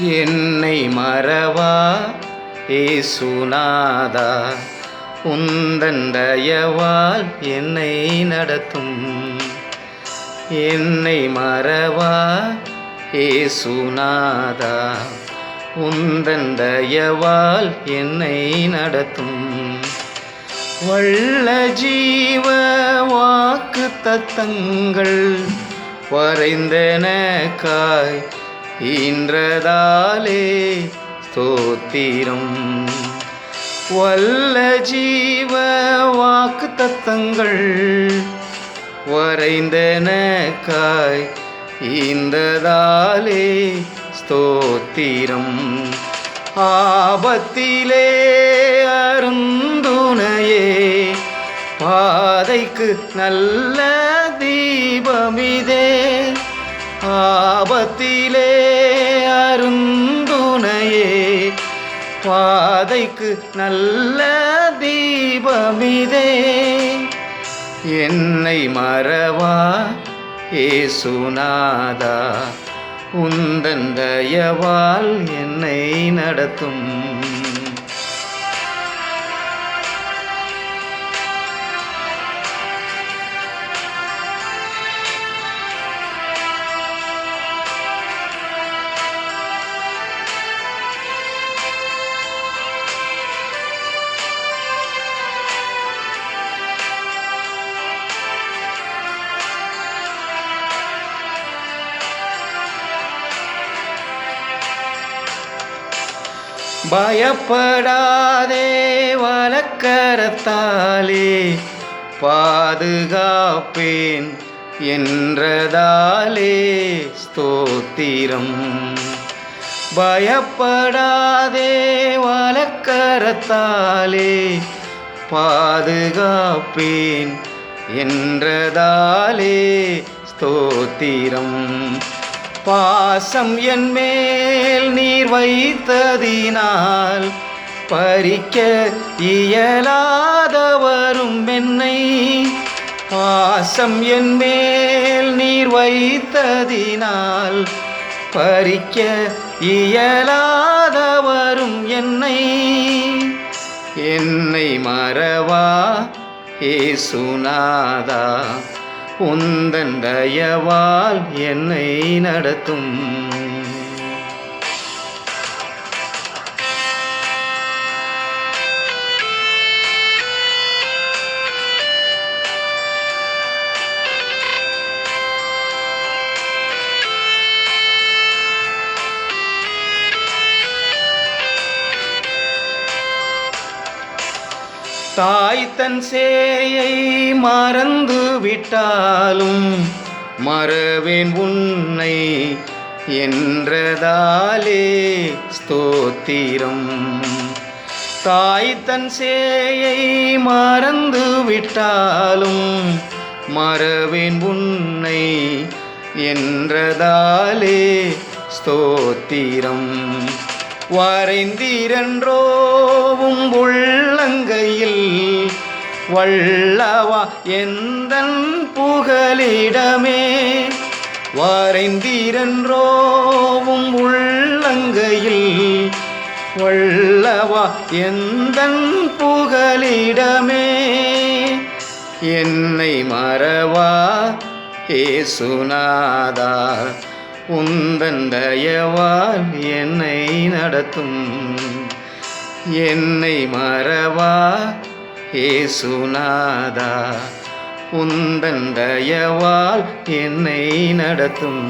என்னை மறவா? ஏசுநாதா உந்தன் தயவால் என்னை நடத்தும். என்னை மறவா? ஏசுநாதா உந்தன் தயவால் என்னை நடத்தும். வள்ள ஜீவ வாக்கு தத்தங்கள் வரைந்தன காய் ஈன்றதாலே ஸ்தோத்திரம். வல்ல ஜீவ வாக்கு தத்தங்கள் வரைந்தனக்காய் ஈந்ததாலே ஸ்தோத்திரம். ஆபத்திலே அருந்துணையே பாதைக்கு நல்ல தீபமிதே ஆபத்திலே அருந்துணையே பாதைக்கு நல்ல தீபமிதே. என்னை மறவா ஏசுநாதா உந்தன் தயவால் என்னை நடத்தும். பயப்படாதே வழக்கரத்தாலே பாதுகாப்பேன் என்றதாலே ஸ்தோத்திரம். பயப்படாதே வழக்கரத்தாலே பாதுகாப்பேன் என்றதாலே ஸ்தோத்திரம். பாசம் என் மேல் நீர் வைத்ததினால் பறிக்க இயலாதவரும் என்னை. பாசம் என் மேல் நீர் வைத்ததினால் பறிக்க இயலாதவரும் என்னை. என்னை மறவா ஏசுநாதா? உந்தன் தயவால் என்னை நடத்தும். தாய் தன் சேயை மறந்து விட்டாலும் மறவேன் உன்னை என்றதாலே ஸ்தோத்திரம். தாய் தன் சேயை மறந்து விட்டாலும் மறவேன் உன்னை என்றதாலே ஸ்தோத்திரம். வரைந்திரன்றோவும் உள்ளங்கையில் வள்ளவா எந்த புகலிடமே. வரைந்தீரன்றோவும் உள்ளங்கையில் வள்ளவா எந்த புகலிடமே. என்னை மறவா ஏசுநாதா உந்தன் தயவால் என்னை நடத்தும். என்னை மறவா ஏசுநாதா உந்தன் தயவால் என்னை நடத்தும்.